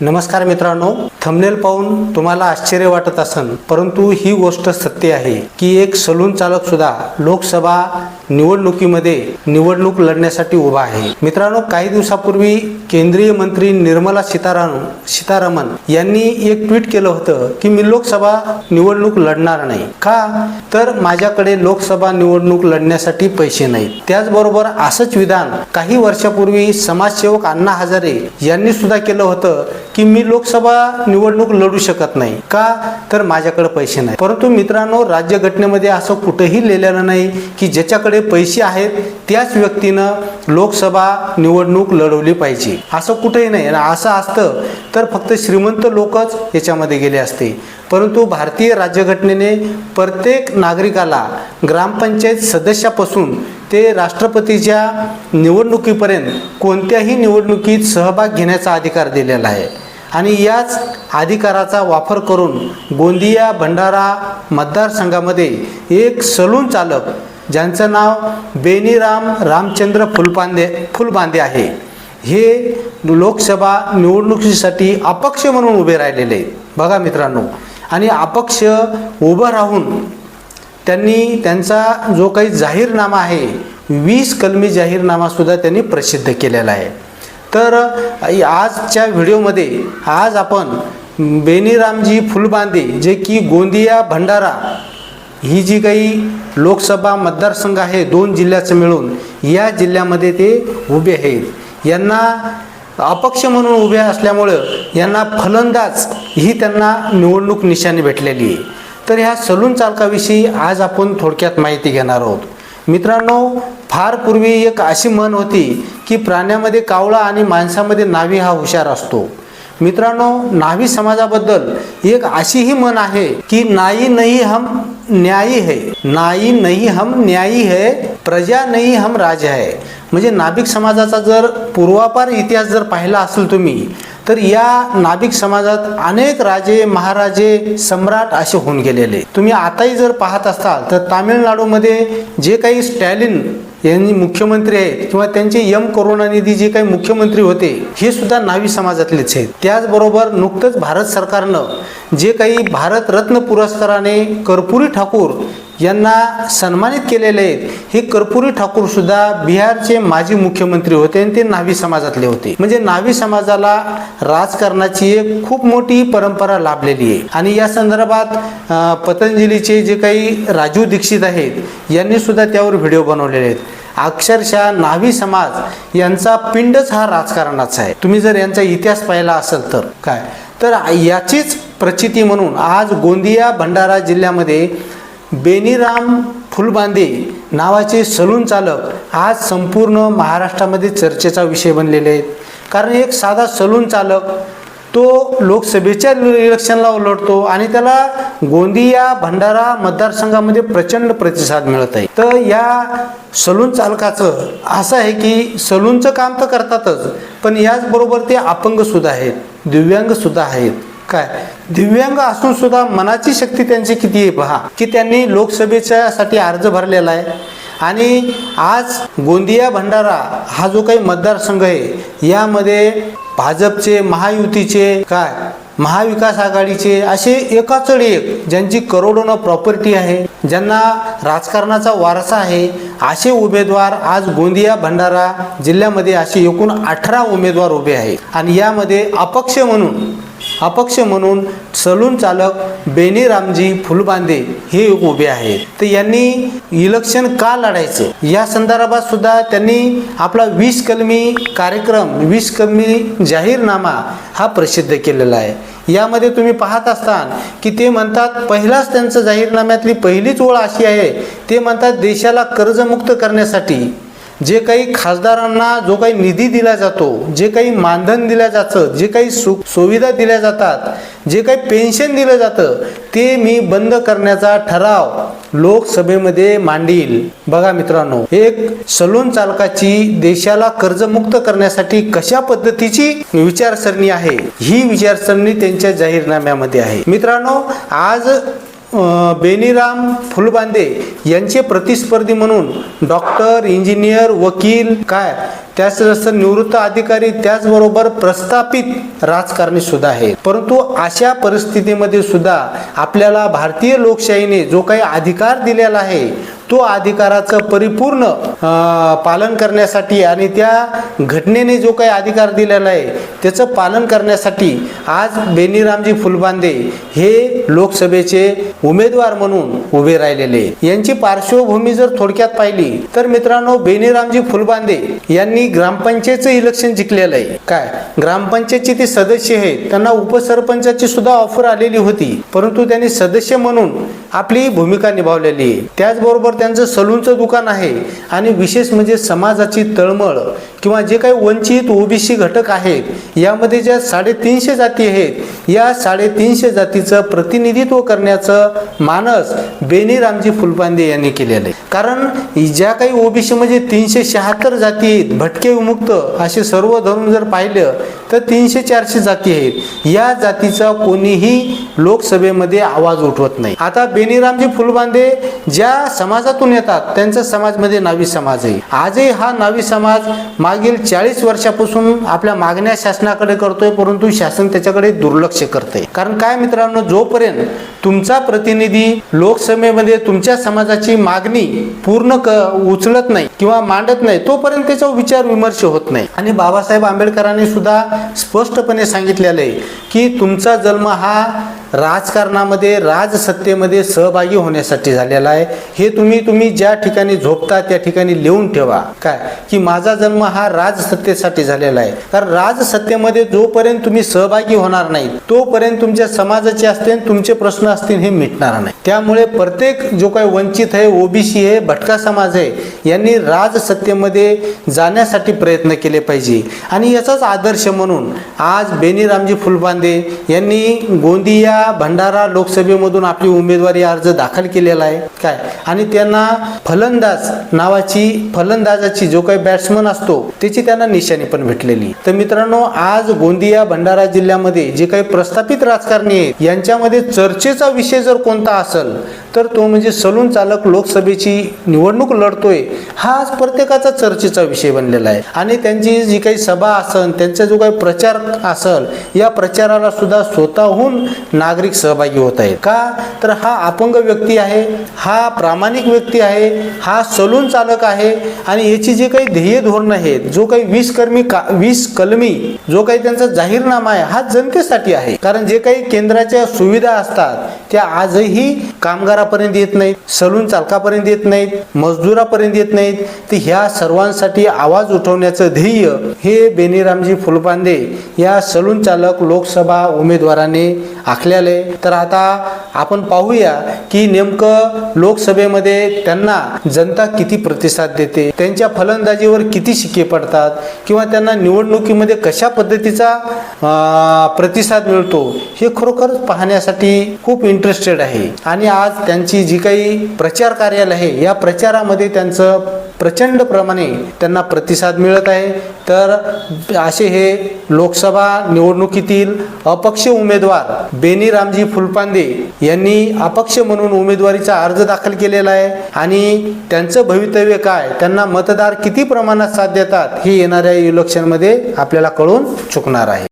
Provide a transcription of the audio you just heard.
नमस्कार मित्रांनो थंबनेल पाहून तुम्हाला आश्चर्य वाटत असन परंतु ही गोष्ट सत्य आहे की एक सलून चालक सुद्धा लोकसभा निवडणुकीमध्ये निवडणूक लढण्यासाठी उभा आहे. मित्रांनो काही दिवसापूर्वी केंद्रीय मंत्री निर्मला सीताराम सीतारामन यांनी एक ट्विट केलं होतं की मी लोकसभा निवडणूक लढणार नाही. का? तर माझ्याकडे लोकसभा निवडणूक लढण्यासाठी पैसे नाहीत. त्याचबरोबर असंच विधान काही वर्षापूर्वी समाजसेवक अण्णा हजारे यांनी सुद्धा केलं होतं की मी लोकसभा निवडणूक लढू शकत नाही. का? तर माझ्याकडे पैसे नाही परंतु मित्रांनो राज्यघटनेमध्ये असं कुठेही लिहिलेलं नाही की ज्याच्याकडे पैसे आहेत त्याच व्यक्तीनं लोकसभा निवडणूक लढवली पाहिजे. असं कुठेही नाही. आणि असं असतं तर फक्त श्रीमंत लोकच याच्यामध्ये गेले असते. परंतु भारतीय राज्यघटनेने प्रत्येक नागरिकाला ग्रामपंचायत सदस्यापासून ते राष्ट्रपतीच्या निवडणुकीपर्यंत कोणत्याही निवडणुकीत सहभाग घेण्याचा अधिकार दिलेला आहे. आणि याच अधिकाराचा वापर करून गोंदिया भंडारा मतदारसंघामध्ये एक सलून चालक ज्यांचं नाव बेनीराम रामचंद्र फुलपांदे फुलबांदे आहे. हे लोकसभा निवडणुकीसाठी अपक्ष म्हणून उभे राहिलेले बघा मित्रांनो आणि अपक्ष उभं राहून त्यांनी त्यांचा जो काही जाहीरनामा आहे वीस कलमी जाहीरनामासुद्धा त्यांनी प्रसिद्ध केलेला आहे. तर आजच्या व्हिडिओमध्ये आज आपण बेनीरामजी फुलबांदे जे की गोंदिया भंडारा ही जी काही लोकसभा मतदारसंघ आहे दोन जिल्ह्याचं मिळून या जिल्ह्यामध्ये ते उभे आहेत. यांना अपक्ष म्हणून उभे असल्यामुळं यांना फलंदाज ही त्यांना निवडणूक निशाणी भेटलेली आहे. तर ह्या सलून चालकाविषयी आज आपण थोडक्यात माहिती घेणार आहोत. मित्रांनो फार पूर्वी एक अशी म्हण होती की प्राण्यामध्ये कावळा आणि माणसामध्ये नावी हा हुशार असतो. मित्रांनो नावी समाजाबद्दल एक अशीही मन आहे की नाई नाही हम न्यायी है. नाई नाही हम न्यायी है प्रजा नाही हम राजा है. म्हणजे नाभिक समाजाचा जर पूर्वापार इतिहास जर पाहिला असेल तुम्ही तर या नाभिक समाजात अनेक राजे महाराजे सम्राट असे होऊन गेलेले. तुम्ही आताही जर पाहत असाल तर तामिळनाडूमध्ये जे काही स्टॅलिन यांनी मुख्यमंत्री आहेत किंवा त्यांचे यम करुणानिधी जे काही मुख्यमंत्री होते हे सुद्धा नावी समाजातलेच आहेत. त्याचबरोबर नुकतंच भारत सरकारनं जे काही भारतरत्न पुरस्काराने कर्पुरी ठाकूर यांना सन्मानित केलेले आहेत. हे कर्पुरी ठाकूर सुद्धा बिहारचे माजी मुख्यमंत्री होते आणि ते नावी समाजातले होते. म्हणजे नावी समाजाला राजकारणाची एक खूप मोठी परंपरा लाभलेली आहे. आणि या संदर्भात पतंजलीचे जे काही राजू दीक्षित आहेत यांनी सुद्धा त्यावर व्हिडिओ बनवलेले आहेत. अक्षरशः नावी समाज यांचा पिंडच हा राजकारणाचा आहे. तुम्ही जर यांचा इतिहास पाहिला असेल तर काय? तर याचीच प्रचिती म्हणून आज गोंदिया भंडारा जिल्ह्यामध्ये बेनीराम फुलबांदे नावाचे सलून चालक आज संपूर्ण महाराष्ट्रामध्ये चर्चेचा विषय बनलेले आहेत. कारण एक साधा सलून चालक तो लोकसभेच्या इलेक्शनला लढतो आणि त्याला गोंदिया भंडारा मतदारसंघामध्ये प्रचंड प्रतिसाद मिळत आहे. तर या सलून चालकाचं असं आहे की सलूनचं काम तर करतातच पण याचबरोबर ते अपंग सुद्धा आहेत दिव्यांग सुद्धा आहेत. काय? दिव्यांग असून सुद्धा मनाची शक्ती त्यांची किती आहे पहा. की त्यांनी लोकसभेच्या साठी अर्ज भरलेला आहे. आणि आज गोंदिया भंडारा हा जो काही मतदारसंघ आहे यामध्ये भाजपचे महायुतीचे काय? महाविकास आघाडीचे असे एकाचड एक ज्यांची करोडोनं प्रॉपर्टी आहे ज्यांना राजकारणाचा वारसा आहे असे उमेदवार आज गोंदिया भंडारा जिल्ह्यामध्ये असे एकूण अठरा उमेदवार उभे आहेत. आणि यामध्ये अपक्ष म्हणून अपक्ष म्हणून सलून चालक बेनीरामजी फुलबांदे हे उभे आहेत. तर यांनी इलेक्शन का लढायचं? या संदर्भात सुद्धा त्यांनी आपला वीस कलमी कार्यक्रम वीस कलमी जाहीरनामा हा प्रसिद्ध केलेला आहे. यामध्ये तुम्ही पाहत असताल की ते म्हणतात पहिलाच त्यांचं जाहीरनाम्यातली पहिलीच ओळ अशी आहे ते म्हणतात देशाला कर्जमुक्त करण्यासाठी. जे काही खासदारांना जो काही निधी दिला जातो जे काही मानधन दिलं जातं जे काही सुख सुविधा दिल्या जातात जे काही पेन्शन दिलं जातं ते मी बंद करण्याचा ठराव लोकसभेमध्ये मांडील. बघा मित्रांनो एक सलून चालकाची देशाला कर्जमुक्त करण्यासाठी कशा पद्धतीची विचारसरणी आहे? ही विचारसरणी त्यांच्या जाहीरनाम्यामध्ये आहे. मित्रांनो आज बेनीराम फुलबांदे यांचे प्रतिस्पर्धी म्हणून डॉक्टर इंजिनियर वकील काय त्याच जसं निवृत्त अधिकारी त्याचबरोबर प्रस्थापित राजकारणी सुद्धा आहेत. परंतु अशा परिस्थितीमध्ये सुद्धा आपल्याला भारतीय लोकशाहीने जो काही अधिकार दिलेला आहे तो अधिकाराचं परिपूर्ण पालन करण्यासाठी आणि त्या घटनेने जो काही अधिकार दिलेला आहे त्याचं पालन करण्यासाठी आज बेनीरामजी फुलबांदे हे लोकसभेचे उमेदवार म्हणून उभे राहिलेले यांची पार्श्वभूमी जर थोडक्यात पाहिली तर मित्रांनो बेनीरामजी फुलबांदे यांनी ग्रामपंचायतचं इलेक्शन जिंकलेलं आहे. काय? ग्रामपंचायतचे ते सदस्य आहेत. त्यांना उपसरपंचाची सुद्धा ऑफर आलेली होती. परंतु त्यांनी सदस्य म्हणून आपली भूमिका निभावलेली आहे. त्याचबरोबर त्यांचं सलूनचं दुकान आहे. आणि विशेष म्हणजे समाजाची तळमळ किंवा जे काही वंचित ओबीसी घटक आहेत यामध्ये ज्या साडेतीनशे जाती आहेत या साडेतीनशे जातीचं प्रतिनिधित्व करण्याचं मानस बेनीरामजी फुलपांदे यांनी केलेलं आहे. कारण ज्या काही ओबीसी म्हणजे तीनशे शहात्तर जाती आहेत भटके विमुक्त असे सर्व धरून जर पाहिलं तर तीनशे चारशे जाती आहेत. या जातीचा कोणीही लोकसभेमध्ये आवाज उठवत नाही. आता बेनीरामजी फुलबांदे ज्या समाजातून येतात त्यांचा समाजमध्ये नावी समाज आहे. आजही हा नावी समाज मागील चाळीस वर्षापासून आपल्या मागण्या शासनाकडे करतोय परंतु शासन त्याच्याकडे दुर्लक्ष करते कारण काय मित्रांनो जोपर्यंत तुमचा प्रतिनिधी लोकसभेमध्ये तुमच्या समाजाची मागणी पूर्ण क उचलत नाही किंवा मांडत नाही तोपर्यंत त्याचा विचार विमर्श होत नाही. आणि बाबासाहेब आंबेडकरांनी सुद्धा स्पष्टपणे सांगितलेलं आहे की तुमचा जन्म हा राजकारणामध्ये राजसत्तेमध्ये सहभागी होण्यासाठी झालेला आहे. हे तुम्ही तुम्ही ज्या ठिकाणी झोपता त्या ठिकाणी लिहून ठेवा. काय? की माझा जन्म हा राजसत्तेसाठी झालेला आहे. कारण राजसत्तेमध्ये जोपर्यंत तुम्ही सहभागी होणार नाही तोपर्यंत तुमच्या समाजाचे असतील तुमचे प्रश्न असतील हे मिटणार नाही. त्यामुळे प्रत्येक जो काही वंचित आहे ओबीसी आहे भटका समाज आहे यांनी राजसत्तेमध्ये जाण्यासाठी प्रयत्न केले पाहिजे. आणि याचाच आदर्श म्हणून आज बेनीरामजी फुलबांदे यांनी गोंदिया भंडारा लोकसभेमधून आपली उमेदवारी अर्ज दाखल केलेला आहे. काय? आणि त्यांना फलंदाज नावाची फलंदाजाची जो काही बॅट्समन असतो त्याची त्यांना निशाणी पण भेटलेली. तर मित्रांनो आज गोंदिया भंडारा जिल्ह्यामध्ये जे काही प्रस्थापित राजकारणी आहेत यांच्यामध्ये चर्चेचा विषय जर कोणता असेल तर तो म्हणजे सलून चालक लोकसभेची निवडणूक लढतोय हा आज प्रत्येकाचा चर्चेचा विषय बनलेला आहे. आणि त्यांची जी काही सभा असन त्यांचा जो काही प्रचार असल या प्रचाराला सुद्धा स्वतःहून नागरिक सहभागी होत आहेत. का? तर हा अपंग व्यक्ती आहे हा प्रामाणिक व्यक्ती आहे हा सलून चालक आहे आणि याची जे काही ध्येय धोरण आहेत जो काही वीस कर्मी का वीस कलमी जो काही त्यांचा जाहीरनामा आहे हा जनतेसाठी आहे. कारण जे काही केंद्राच्या सुविधा असतात त्या आजही कामगारापर्यंत येत नाहीत सलून चालकापर्यंत येत नाहीत मजदुरापर्यंत येत नाहीत. तर ह्या सर्वांसाठी आवाज उठवण्याचं ध्येय हे बेनीरामजी फुलपांदे या सलून चालक लोकसभा उमेदवाराने आखल्या आहे तर आता आपण पाहूया की नेमकं लोकसभेमध्ये त्यांना जनता किती प्रतिसाद देते त्यांच्या फलंदाजीवर किती शिक्के पडतात किंवा त्यांना निवडणुकीमध्ये कशा पद्धतीचा प्रतिसाद मिळतो हे खरोखर पाहण्यासाठी खूप इंटरेस्टेड आहे. आणि आज त्यांची जी काही प्रचार कार्यालय आहे या प्रचारामध्ये त्यांचं प्रचंड प्रमाणे त्यांना प्रतिसाद मिळत आहे. तर असे हे लोकसभा निवडणुकीतील अपक्ष उमेदवार बेनीरामजी फुलपांदे यांनी अपक्ष म्हणून उमेदवारीचा अर्ज दाखल केलेला आहे. आणि त्यांचं भवितव्य काय? त्यांना मतदार किती प्रमाणात साथ देतात? हे येणाऱ्या इलेक्शनमध्ये आपल्याला कळून चुकणार आहे.